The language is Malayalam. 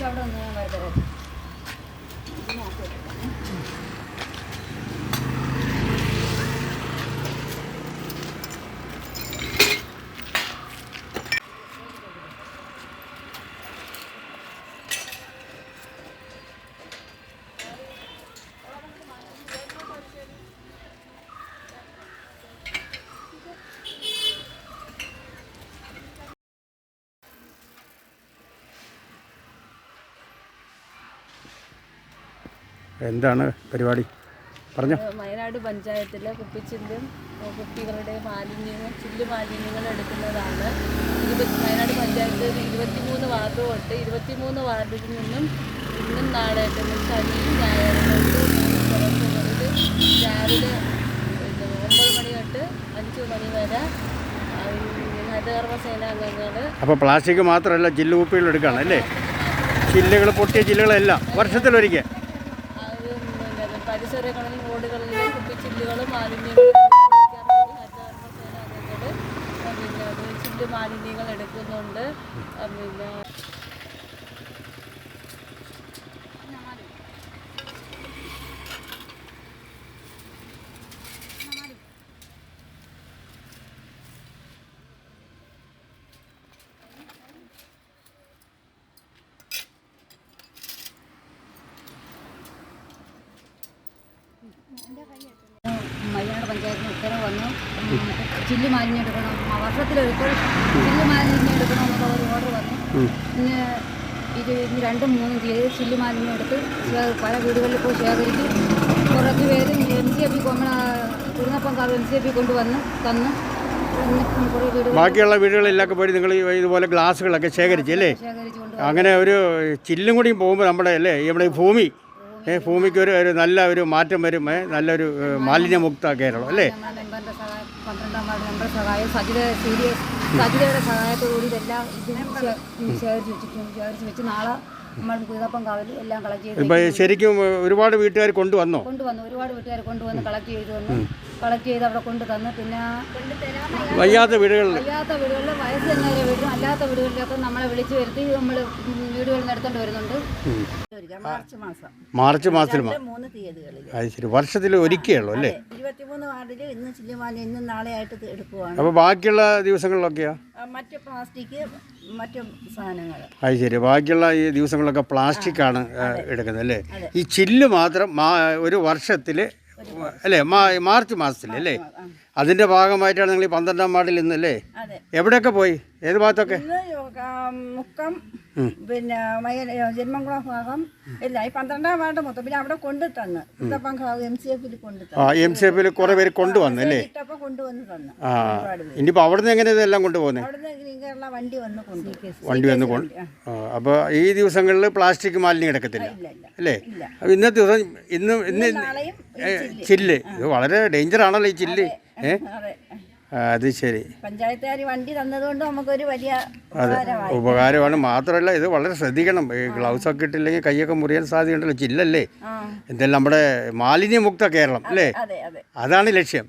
അവിടെ ഒന്ന് ഞാൻ വരുത്തരാം എന്താണ് പരിപാടി? പറഞ്ഞോ. വയനാട് പഞ്ചായത്തിലെ കുപ്പിച്ചില്ലും കുട്ടികളുടെ കുപ്പികളുടെ മാലിന്യങ്ങൾ ചില്ല് മാലിന്യങ്ങൾ എടുക്കുന്നതാണ്. ഇരുപത്തി വയനാട് പഞ്ചായത്തിൽ ഇരുപത്തിമൂന്ന് വാർഡ് തൊട്ട് ഇരുപത്തിമൂന്ന് വാർഡിൽ നിന്നും ഇന്നും നാളെയൊക്കെ ശനിയും ഞായറും കൊണ്ട് മൂന്ന് രാവിലെ ഒമ്പത് മണി തൊട്ട് അഞ്ച് മണി വരെ ഹരിതകർമ്മ സേനാംഗങ്ങൾ അപ്പോൾ പ്ലാസ്റ്റിക് മാത്രമല്ല ചില്ലുകുപ്പികൾ എടുക്കുകയാണ് അല്ലേ? ചില്ലുകൾ പൊട്ടിയ ചില്ലുകളെല്ലാം വർഷത്തിലൊരിക്കൽ. പിന്നെ പരിസരങ്ങളിലും റോഡുകളിലും കുപ്പിച്ചില്ലുകളും മാലിന്യങ്ങളും സംസ്കരിക്കാൻ വേണ്ടി ഹരിതകർമ്മ സേനാംഗങ്ങൾ പിന്നെ അത് ചില്ല് മാലിന്യങ്ങൾ എടുക്കുന്നുണ്ട്. പിന്നെ വയനാട് പഞ്ചായത്തിന് ഉത്തരവ് വന്നു. ചില്ല് മാലിന്യം എടുക്കണം ആ, വർഷത്തിലൊരിക്കൽ ചില്ല് മാലിന്യം എടുക്കണം എന്നുള്ള ഒരു ഓർഡർ വന്നു. ഇന്ന് ഇത് ഇന്ന് രണ്ടും മൂന്നും തീയതി ചില്ല് മാലിന്യം എടുത്ത് പല വീടുകളിൽ പോയി ശേഖരിച്ച് കുറച്ച് പേര് എം സി എഫ് കൊമ്മ കുറുന്നപ്പങ്കാവ് എം സി എഫ് കൊണ്ടുവന്ന് തന്നു. ബാക്കിയുള്ള വീടുകളിലൊക്കെ പോയി നിങ്ങൾ ഇതുപോലെ ഗ്ലാസ്സുകളൊക്കെ ശേഖരിച്ചു അല്ലേ? അങ്ങനെ ഒരു ചില്ലും കൂടി പോകുമ്പോൾ നമ്മുടെ അല്ലേ നമ്മുടെ ഈ ഭൂമി ഭൂമിക്ക് ഒരു ഒരു നല്ല ഒരു മാറ്റം വരും നല്ലൊരു മാലിന്യമുക്ത കേരളം അല്ലേ? പന്ത്രണ്ടാം വാർഡ് മെമ്പർ സഹായം സജിത സജിതയുടെ സഹായത്തോടുകൂടി ഇതെല്ലാം ശേഖരിച്ച് വെച്ചിട്ടുണ്ട് ശേഖരിച്ച് വെച്ച് നാളെ നമ്മൾ കുതിരപ്പം കാവൽ എല്ലാം കളക്ട് ചെയ്ത് ഇപ്പം ശരിക്കും ഒരുപാട് വീട്ടുകാർ കൊണ്ടുവന്നോ? കൊണ്ടുവന്നു. ഒരുപാട് വീട്ടുകാർ കൊണ്ടുവന്ന് കളക്ട് ചെയ്ത് വന്നു. കളക്ട് ചെയ്ത് അവിടെ കൊണ്ടു തന്നു. പിന്നെ വയ്യാത്ത വീടുകളിൽ. വയ്യാത്ത വീടുകളിൽ വയസ്സ് തന്നെ വീടും. അല്ലാത്ത വീടുകളിലൊക്കെ നമ്മളെ വിളിച്ചു വരുത്തി നമ്മൾ വീടുകളിൽ നിന്ന് എടുത്തോണ്ട് വരുന്നുണ്ട് മാർച്ച് മാസം. മാർച്ച് മാസത്തിൽ മൂന്ന് തീയതികളിൽ അത് ശരി. വർഷത്തിൽ ഒരിക്കലുള്ളൂ അല്ലേ? ഇരുപത്തിമൂന്ന് വാർഡിൽ ഇന്ന് ചില്ലുമാല ഇന്നും നാളെയായിട്ട് എടുക്കുവാണ്. അപ്പോൾ ബാക്കിയുള്ള ദിവസങ്ങളിലൊക്കെയാ? മറ്റു പ്ലാസ്റ്റിക് മറ്റു സാധനങ്ങൾ. അത് ശരി. ബാക്കിയുള്ള ഈ ദിവസങ്ങളിലൊക്കെ പ്ലാസ്റ്റിക് ആണ് എടുക്കുന്നത് അല്ലേ? ഈ ചില്ല് മാത്രം ഒരു വർഷത്തിൽ അല്ലേ മാർച്ച് മാസത്തിൽ അല്ലേ? അതിന്റെ ഭാഗമായിട്ടാണ് നിങ്ങൾ ഈ പന്ത്രണ്ടാം വാർഡിൽ ഇന്നല്ലേ എവിടെയൊക്കെ പോയി? ഏത് ഭാഗത്തൊക്കെ? മുക്കം പിന്നെ മയ ജന്മംകുളം ഭാഗം ഇല്ല. ഈ പന്ത്രണ്ടാം വാർഡ് മൊത്തം. പിന്നെ അവിടെ കൊണ്ടു തന്ന്. ഇത്തപ്പം എം സി എഫിൽ കൊണ്ടു എം സി എഫിൽ കുറേ പേര് കൊണ്ടുവന്നു അല്ലേ? ഇട്ടപ്പം കൊണ്ടുവന്ന് തന്നു. ആ ഇനിയിപ്പോൾ അവിടുന്ന് എങ്ങനെ ഇതെല്ലാം കൊണ്ടുപോകുന്നത് അവിടുന്ന് വണ്ടി വന്ന് കൊണ്ടു വണ്ടി വന്ന് കൊണ്ട് അപ്പോൾ ഈ ദിവസങ്ങളിൽ പ്ലാസ്റ്റിക് മാലിന്യം കിടക്കത്തില്ല? അല്ലേ? അപ്പോൾ ഇന്നത്തെ ദിവസം ഇന്ന് ഇന്ന് ചില്ല്. ഇത് വളരെ ഡേഞ്ചർ ആണല്ലോ ഈ ചില്ല്. ഏ? അതെ ശരി. പഞ്ചായത്തുകാർ വണ്ടി തന്നതുകൊണ്ട് നമുക്കൊരു വലിയ ഉപകാരമാണ്. മാത്രമല്ല ഇത് വളരെ ശ്രദ്ധിക്കണം. ഗ്ലൗസ് ഒക്കെ ഇട്ടില്ലെങ്കിൽ കൈയൊക്കെ മുറിയാൻ സാധ്യതയുണ്ടല്ലോ. ചില്ലല്ലേ? എന്തായാലും നമ്മുടെ മാലിന്യമുക്ത കേരളം അല്ലേ? അതെ അതെ. അതാണ് ലക്ഷ്യം.